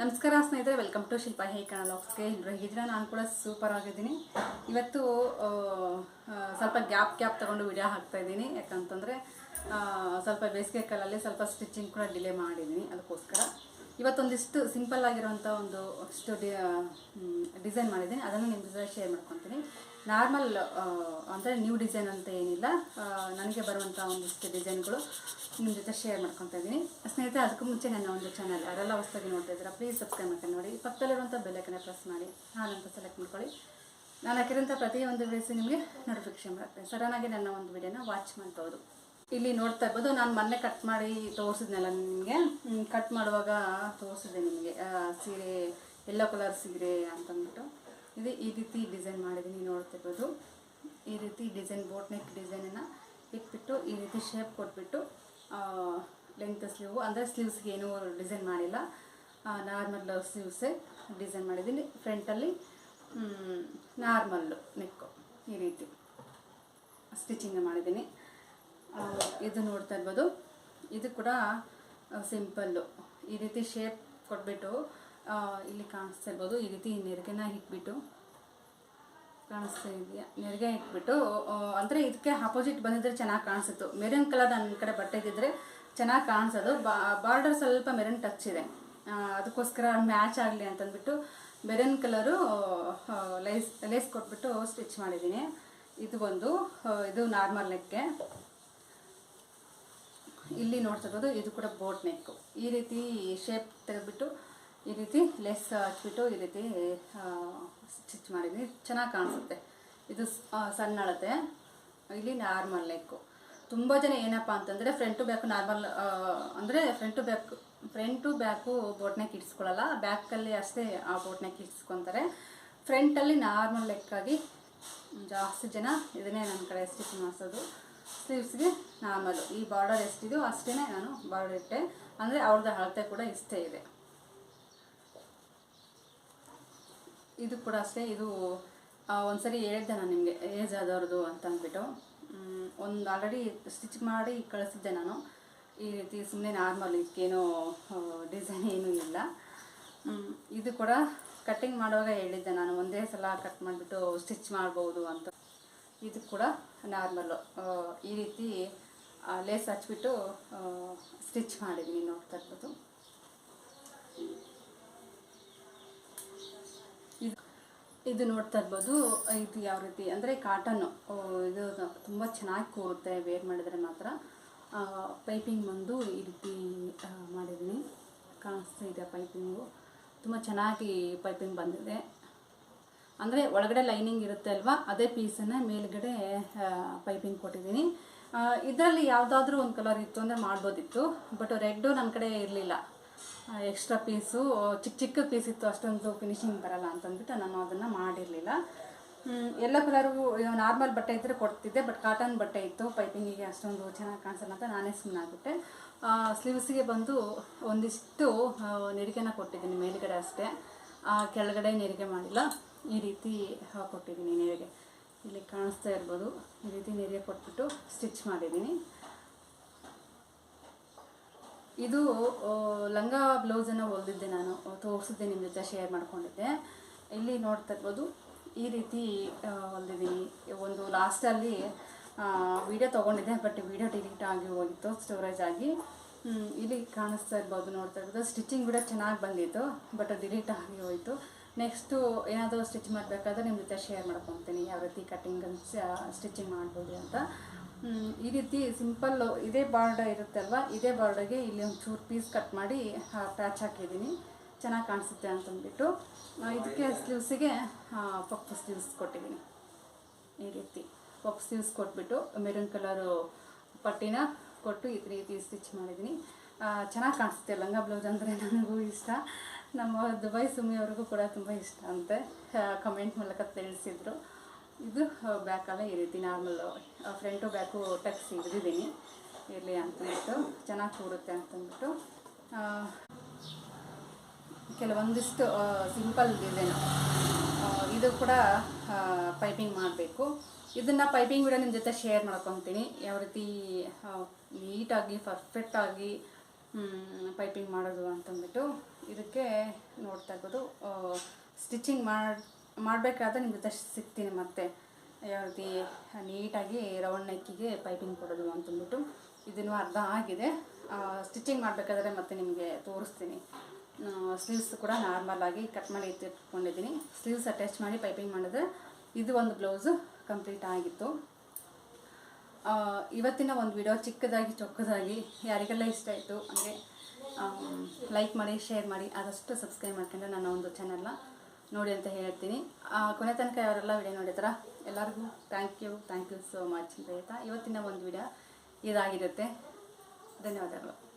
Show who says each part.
Speaker 1: ನಮಸ್ಕಾರ ಸ್ನೇಹಿತರೆ welcome to ಶಿಲ್ಪ ಹೇ ಎಲ್ಲರೂ ಹೇಗಿದ್ದೀರಾ? ನಾನು ಕೂಡ ಸೂಪರ್ ಆಗಿದ್ದೀನಿ. ಇವತ್ತು ಸ್ವಲ್ಪ ಗ್ಯಾಪ್ ಗ್ಯಾಪ್ ತೊಗೊಂಡು ವಿಡಿಯೋ ಹಾಕ್ತಾ ಇದ್ದೀನಿ. ಯಾಕಂತಂದರೆ ಸ್ವಲ್ಪ ಬೇಸಿಗೆ ಕಾಲಲ್ಲಿ ಸ್ವಲ್ಪ ಸ್ಟಿಚಿಂಗ್ ಕೂಡ ಡಿಲೇ ಮಾಡಿದ್ದೀನಿ. ಅದಕ್ಕೋಸ್ಕರ. ಇವತ್ತೊಂದಿಷ್ಟು ಸಿಂಪಲ್ ಆಗಿರುವಂಥ ಒಂದು ಡಿ ಡಿಸೈನ್ ಮಾಡಿದ್ದೀನಿ ಅದನ್ನು ನಿಮ್ಮ ಜೊತೆ ಶೇರ್ ಮಾಡ್ಕೊತೀನಿ. ನಾರ್ಮಲ್ ಅಂದರೆ ನ್ಯೂ ಡಿಸೈನ್ ಅಂತ ಏನಿಲ್ಲ. ನನಗೆ ಬರುವಂಥ ಒಂದಿಷ್ಟು ಡಿಸೈನ್ಗಳು ನಿಮ್ಮ ಜೊತೆ ಶೇರ್ ಮಾಡ್ಕೊತಾ ಇದ್ದೀನಿ. ಸ್ನೇಹಿತರೆ, ಅದಕ್ಕೂ ಮುಂಚೆ ನನ್ನ ಒಂದು ಚಾನಲ್ ಅದೆಲ್ಲ ಹೊಸದಾಗಿ ನೋಡ್ತಾ ಇದ್ದೀರಾ ಪ್ಲೀಸ್ ಸಬ್ಸ್ಕ್ರೈಬ್ ಮಾಡ್ಕೊಂಡು ನೋಡಿ. ಪಕ್ಕದಲ್ಲಿರುವಂಥ ಬೆಲ್ಲೈಕನ್ನ ಪ್ರೆಸ್ ಮಾಡಿ. ಹಾಲಂತ ಸೆಲೆಕ್ಟ್ ಮಾಡ್ಕೊಳ್ಳಿ. ನಾನು ಹಾಕಿರೋಂಥ ಪ್ರತಿಯೊಂದು ವಿಡಿಯೋಸ್ ನಿಮಗೆ ನೋಟಿಫಿಕೇಶನ್ ಬರುತ್ತೆ. ಸಡನ್ನಾಗಿ ನನ್ನ ಒಂದು ವಿಡಿಯೋನ ವಾಚ್ ಮಾಡ್ಬೋದು. ಇಲ್ಲಿ ನೋಡ್ತಾ ಇರ್ಬೋದು. ನಾನು ಮೊನ್ನೆ ಕಟ್ ಮಾಡಿ ತೋರಿಸಿದ್ನಲ್ಲ ನಿಮಗೆ? ಕಟ್ ಮಾಡುವಾಗ ತೋರಿಸಿದೆ ನಿಮಗೆ. ಸೀರೆ ಎಲ್ಲೋ ಕಲರ್ ಸೀರೆ ಅಂತಂದ್ಬಿಟ್ಟು. ಇದು ಈ ರೀತಿ ಡಿಸೈನ್ ಮಾಡಿದ್ದೀನಿ ನೋಡ್ತಿರ್ಬೋದು ಈ ರೀತಿ ಡಿಸೈನ್ ಬೋಟ್ ನೆಕ್ ಡಿಸೈನನ್ನು ಇಟ್ಬಿಟ್ಟು, ಈ ರೀತಿ ಶೇಪ್ ಕೊಟ್ಬಿಟ್ಟು ಲೆಂತ್ ಸ್ಲೀವು ಅಂದರೆ ಸ್ಲೀವ್ಸ್ಗೆ ಏನೂ ಡಿಸೈನ್ ಮಾಡಿಲ್ಲ. ನಾರ್ಮಲ್ ಸ್ಲೀವ್ಸೇ ಡಿಸೈನ್ ಮಾಡಿದ್ದೀನಿ. ಫ್ರಂಟಲ್ಲಿ ನಾರ್ಮಲ್ಲು ನೆಕ್ಕು ಈ ರೀತಿ. ಸ್ಟಿಚಿಂಗ್ ಮಾಡಿದ್ದೀನಿ. ಇದು ನೋಡ್ತಾ ಇರ್ಬೋದು. ಇದು ಕೂಡ ಸಿಂಪಲ್ಲು. ಈ ರೀತಿ ಶೇಪ್ ಕೊಟ್ಬಿಟ್ಟು ಇಲ್ಲಿ ಕಾಣಿಸ್ತಾ ಇರ್ಬೋದು. ಈ ರೀತಿ ನೆರಿಗೆನ ಇಟ್ಬಿಟ್ಟು, ಕಾಣಿಸ್ತಾ ಇದೆಯಾ? ನೆರಿಗೆ ಇಟ್ಬಿಟ್ಟು ಅಂದರೆ ಇದಕ್ಕೆ ಆಪೋಸಿಟ್ ಬಂದಿದ್ರೆ ಚೆನ್ನಾಗಿ ಕಾಣಿಸುತ್ತು. ಮೆರೂನ್ ಕಲರ್ ನನ್ನ ಕಡೆ ಬಟ್ಟೆ ಇದ್ದಿದ್ರೆ ಚೆನ್ನಾಗಿ ಕಾಣಿಸೋದು. ಬಾರ್ಡರ್ ಸ್ವಲ್ಪ ಮೆರೂನ್ ಟಚ್ ಇದೆ. ಅದಕ್ಕೋಸ್ಕರ ಮ್ಯಾಚ್ ಆಗಲಿ ಅಂತಂದ್ಬಿಟ್ಟು ಮೆರೂನ್ ಕಲರು ಲೈಸ್ ಲೇಸ್ ಕೊಟ್ಬಿಟ್ಟು ಸ್ಟಿಚ್ ಮಾಡಿದ್ದೀನಿ. ಇದು ಒಂದು ಇದು ನಾರ್ಮಲ್ ನೆಕ್ಕೆ ಇಲ್ಲಿ ನೋಡ್ತಾ ಇದು ಕೂಡ ಬೋಟ್ ನೆಕ್ಕು ಈ ರೀತಿ ಶೇಪ್ ತೆಗೆದ್ಬಿಟ್ಟು ಈ ರೀತಿ ಲೆಸ್ ಹಚ್ಬಿಟ್ಟು ಈ ರೀತಿ ಸ್ಟಿಚ್ ಮಾಡಿದ್ದೀನಿ ಚೆನ್ನಾಗಿ ಕಾಣಿಸುತ್ತೆ. ಇದು ಸಣ್ಣ ಅಳತೆ ಇಲ್ಲಿ ನಾರ್ಮಲ್ ನೆಕ್ಕು ತುಂಬ ಜನ ಏನಪ್ಪ ಅಂತಂದರೆ ಫ್ರಂಟು ಬ್ಯಾಕು ನಾರ್ಮಲ್ ಅಂದರೆ front back front back boat neck ಇಡ್ಸ್ಕೊಳ್ಳಲ್ಲ. ಬ್ಯಾಕಲ್ಲಿ ಅಷ್ಟೇ ಆ ಬೋಟ್ ನೆಕ್ ಇಡ್ಸ್ಕೊತಾರೆ. ಫ್ರಂಟಲ್ಲಿ ನಾರ್ಮಲ್ ಲೆಕ್ಕಾಗಿ ಜಾಸ್ತಿ ಜನ ಇದನ್ನೇ ನನ್ನ ಕಡೆ ಸ್ಟಿಚ್ ಮಾಡಿಸೋದು. ಸ್ಲೀವ್ಸ್ಗೆ ನಾರ್ಮಲು ಈ ಬಾರ್ಡರ್ ಎಷ್ಟಿದೆಯೋ ಅಷ್ಟೇ ನಾನು ಬಾರ್ಡರ್ ಇಟ್ಟೆ. ಅಂದರೆ ಅವ್ರದ್ದು ಅಳತೆ ಕೂಡ ಇಷ್ಟೇ ಇದೆ. ಇದು ಕೂಡ ಅಷ್ಟೇ. ಇದು ಒಂದ್ಸರಿ ಹೇಳಿದ್ದೆ ನಾನು ನಿಮಗೆ, ಏಜ್ ಆದವ್ರದ್ದು ಅಂತ ಅಂದ್ಬಿಟ್ಟು. ಒಂದು ಆಲ್ರೆಡಿ ಸ್ಟಿಚ್ ಮಾಡಿ ಕಳಿಸಿದ್ದೆ ನಾನು. ಈ ರೀತಿ ಸುಮ್ಮನೆ ನಾರ್ಮಲ್ ಇದಕ್ಕೇನು ಡಿಸೈನ್ ಏನೂ ಇಲ್ಲ. ಇದು ಕೂಡ ಕಟ್ಟಿಂಗ್ ಮಾಡುವಾಗ ಹೇಳಿದ್ದೆ ನಾನು. ಒಂದೇ ಸಲ ಕಟ್ ಮಾಡಿಬಿಟ್ಟು ಸ್ಟಿಚ್ ಮಾಡ್ಬೋದು ಅಂತ. ಇದು ಕೂಡ ನಾರ್ಮಲ್ಲು. ಈ ರೀತಿ ಲೇಸ್ ಹಚ್ಬಿಟ್ಟು ಸ್ಟಿಚ್ ಮಾಡಿದ್ದೀನಿ ನೋಡ್ತಾ ಇರ್ಬೋದು ಇದು ಇದು ನೋಡ್ತಾ ಇರ್ಬೋದು ಇದು ಯಾವ ರೀತಿ ಅಂದರೆ ಕಾಟನ್ನು. ಇದು ತುಂಬ ಚೆನ್ನಾಗಿ ಕೂರುತ್ತೆ ವೇರ್ ಮಾಡಿದರೆ ಮಾತ್ರ. ಪೈಪಿಂಗ್ ಬಂದು ಈ ರೀತಿ ಮಾಡಿದ್ದೀನಿ. ಕಾಣಿಸ್ತಾ ಇದೆ ಪೈಪಿಂಗು. ತುಂಬ ಚೆನ್ನಾಗಿ ಪೈಪಿಂಗ್ ಬಂದಿದೆ. ಅಂದರೆ ಒಳಗಡೆ ಲೈನಿಂಗ್ ಇರುತ್ತೆ ಅಲ್ವಾ? ಅದೇ ಪೀಸನ್ನು ಮೇಲ್ಗಡೆ ಪೈಪಿಂಗ್ ಕೊಟ್ಟಿದ್ದೀನಿ. ಇದರಲ್ಲಿ ಯಾವುದಾದ್ರೂ ಒಂದು ಕಲರ್ ಇತ್ತು ಅಂದರೆ ಮಾಡ್ಬೋದಿತ್ತು ಬಟ್ ರೆಡ್ಡು ನನ್ನ ಕಡೆ ಇರಲಿಲ್ಲ. ಎಕ್ಸ್ಟ್ರಾ ಪೀಸು ಚಿಕ್ಕ ಚಿಕ್ಕ ಪೀಸ್ ಇತ್ತು, ಅಷ್ಟೊಂದು ಫಿನಿಶಿಂಗ್ ಬರಲ್ಲ ಅಂತಂದ್ಬಿಟ್ಟು ನಾನು ಅದನ್ನು ಮಾಡಿರಲಿಲ್ಲ. ಎಲ್ಲ ಕಲರ್ಗೂ ನಾರ್ಮಲ್ ಬಟ್ಟೆ ಇದ್ದರೆ ಕೊಡ್ತಿದ್ದೆ ಬಟ್ ಕಾಟನ್ ಬಟ್ಟೆ ಇತ್ತು. ಪೈಪಿಂಗಿಗೆ ಅಷ್ಟೊಂದು ಚೆನ್ನಾಗಿ ಕಾಣಿಸಲ್ಲ ಅಂತ ನಾನೇ ಸುಮ್ಮನಾಗ್ಬಿಟ್ಟೆ ಸ್ಲೀವ್ಸಿಗೆ ಬಂದು ಒಂದಿಷ್ಟು ನೆರಿಗೆನ ಕೊಟ್ಟಿದ್ದೀನಿ ಮೇಲುಗಡೆ ಅಷ್ಟೇ. ಕೆಳಗಡೆ ನೆರಿಗೆ ಮಾಡಿಲ್ಲ. ಈ ರೀತಿ ಹಾಕ್ಕೊಟ್ಟಿದ್ದೀನಿ ನೆರೆಗೆ. ಇಲ್ಲಿ ಕಾಣಿಸ್ತಾ ಇರ್ಬೋದು. ಈ ರೀತಿ ನೆರೆ ಕೊಟ್ಬಿಟ್ಟು ಸ್ಟಿಚ್ ಮಾಡಿದ್ದೀನಿ. ಇದು ಲಂಗ ಬ್ಲೌಸನ್ನು ಹೊಲ್ದಿದ್ದೆ ನಾನು. ತೋರಿಸಿದ್ದೆ ನಿಮ್ಮ ಜೊತೆ ಶೇರ್ ಮಾಡ್ಕೊಂಡಿದ್ದೆ. ಇಲ್ಲಿ ನೋಡ್ತಾ ಇರ್ಬೋದು, ಈ ರೀತಿ ಹೊಲ್ದಿದ್ದೀನಿ. ಒಂದು ಲಾಸ್ಟಲ್ಲಿ ವಿಡಿಯೋ ತೊಗೊಂಡಿದ್ದೆ, ಬಟ್ ವಿಡಿಯೋ ಡಿಲೀಟ್ ಆಗಿ ಹೋಗಿತ್ತು, ಸ್ಟೋರೇಜ್ ಆಗಿ. ಇಲ್ಲಿ ಕಾಣಿಸ್ತಾ ಇರ್ಬೋದು, ನೋಡ್ತಾ ಇರ್ಬೋದು. ಸ್ಟಿಚಿಂಗ್ ಕೂಡ ಚೆನ್ನಾಗಿ ಬಂದಿತ್ತು, ಬಟ್ ಡಿಲೀಟ್ ಆಗಿ ಹೋಯಿತು. ನೆಕ್ಸ್ಟು ಏನಾದರೂ ಸ್ಟಿಚ್ ಮಾಡಬೇಕಾದ್ರೆ ನಿಮ್ಮ ಜೊತೆ ಶೇರ್ ಮಾಡ್ಕೊತೀನಿ, ಯಾವ ರೀತಿ ಕಟ್ಟಿಂಗ್ ಸ್ಟಿಚಿಂಗ್ ಮಾಡ್ಬೋದು ಅಂತ. ಈ ರೀತಿ ಸಿಂಪಲ್ಲು ಇದೇ ಬಾರ್ಡರ್ ಇರುತ್ತಲ್ವ, ಇದೇ ಬಾರ್ಡರ್ಗೆ ಇಲ್ಲಿ ಒಂದು ಚೂರು ಪೀಸ್ ಕಟ್ ಮಾಡಿ ಪ್ಯಾಚ್ ಹಾಕಿದ್ದೀನಿ. ಚೆನ್ನಾಗಿ ಕಾಣಿಸುತ್ತೆ ಅಂತಂದ್ಬಿಟ್ಟು ಇದಕ್ಕೆ ಸ್ಲೀವ್ಸಿಗೆ ಪಪ್ಪು ಸ್ಲೀವ್ಸ್ ಕೊಟ್ಟಿದ್ದೀನಿ. ಈ ರೀತಿ ಪಪ್ಪು ಸ್ಲೀವ್ಸ್ ಕೊಟ್ಬಿಟ್ಟು, ಮೆರೂನ್ ಕಲರು ಪಟ್ಟಿನ ಕೊಟ್ಟು ಈ ರೀತಿ ಸ್ಟಿಚ್ ಮಾಡಿದ್ದೀನಿ. ಚೆನ್ನಾಗಿ ಕಾಣಿಸುತ್ತೆ, ಲಂಗ ಬ್ಲೌಸ್ ಅಂದರೆ ನನಗೂ ಇಷ್ಟ. ನಮ್ಮ ದುಬೈ ಸುಮಿ ಅವ್ರಿಗೂ ಕೂಡ ತುಂಬ ಇಷ್ಟ ಅಂತೆ. ಕಮೆಂಟ್ ಮೂಲಕ ತಿಳಿಸಿದ್ರು. ಇದು ಬ್ಯಾಕಲ್ಲ ಈ ರೀತಿ ನಾರ್ಮಲ್ಲು ಫ್ರಂಟು ಬ್ಯಾಕು ಟಕ್ಸ್ ಹಿಡಿದಿದ್ದೀನಿ. ಇರಲಿ ಅಂತಂದ್ಬಿಟ್ಟು, ಚೆನ್ನಾಗಿ ಕೂಡುತ್ತೆ ಅಂತಂದ್ಬಿಟ್ಟು ಕೆಲವೊಂದಿಷ್ಟು ಸಿಂಪಲ್ ಇದೇನು ಇದು ಕೂಡ ಪೈಪಿಂಗ್ ಮಾಡಬೇಕು. ಇದನ್ನು ಪೈಪಿಂಗ್ ವಿಡಿಯೋ ನಿಮ್ಮ ಜೊತೆ ಶೇರ್ ಮಾಡ್ಕೊತೀನಿ. ಯಾವ ರೀತಿ ನೀಟಾಗಿ ಪರ್ಫೆಕ್ಟಾಗಿ ಪೈಪಿಂಗ್ ಮಾಡೋದು ಅಂತಂದ್ಬಿಟ್ಟು ಇದಕ್ಕೆ ನೋಡ್ತಾ ಇರ್ಬೋದು. ಸ್ಟಿಚಿಂಗ್ ಮಾಡಿ, ಮಾಡಬೇಕಾದ್ರೆ ನಿಮ್ಮ ಜೊತೆ ಸಿಗ್ತೀನಿ ಮತ್ತೆ. ಯಾವ ರೀತಿ ನೀಟಾಗಿ ರೌಂಡ್ ನೆಕ್ಕಿಗೆ ಪೈಪಿಂಗ್ ಕೊಡೋದು ಅಂತಂದ್ಬಿಟ್ಟು ಇದನ್ನು ಅರ್ಧ ಆಗಿದೆ. ಸ್ಟಿಚಿಂಗ್ ಮಾಡಬೇಕಾದ್ರೆ ಮತ್ತೆ ನಿಮಗೆ ತೋರಿಸ್ತೀನಿ. ಸ್ಲೀವ್ಸ್ ಕೂಡ ನಾರ್ಮಲ್ ಆಗಿ ಕಟ್ ಮಾಡಿ ಎತ್ತಿಟ್ಕೊಂಡಿದ್ದೀನಿ ಸ್ಲೀವ್ಸ್ ಅಟ್ಯಾಚ್ ಮಾಡಿ ಪೈಪಿಂಗ್ ಮಾಡಿದ್ರೆ ಇದು ಒಂದು ಬ್ಲೌಸು ಕಂಪ್ಲೀಟ್ ಆಗಿತ್ತು. ಇವತ್ತಿನ ಒಂದು ವಿಡಿಯೋ ಚಿಕ್ಕದಾಗಿ, ಚೊಕ್ಕದಾಗಿ ಯಾರಿಗೆಲ್ಲ ಇಷ್ಟ ಆಯಿತು ಅಂದರೆ ಲೈಕ್ ಮಾಡಿ ಶೇರ್ ಮಾಡಿ, ಆದಷ್ಟು ಸಬ್ಸ್ಕ್ರೈಬ್ ಮಾಡ್ಕೊಂಡು ನನ್ನ ಒಂದು ಚಾನಲ್ನ ನೋಡಿ ಅಂತ ಹೇಳ್ತೀನಿ. ಕೊನೆ ತನಕ ಯಾರೆಲ್ಲ ವಿಡಿಯೋ ನೋಡಿದ್ರ ಎಲ್ಲರಿಗೂ thank you thank you so much ಅಂತ ಹೇಳ್ತಾ ಇವತ್ತಿನ ಒಂದು ವಿಡಿಯೋ ಇದಾಗಿರುತ್ತೆ. ಧನ್ಯವಾದಗಳು.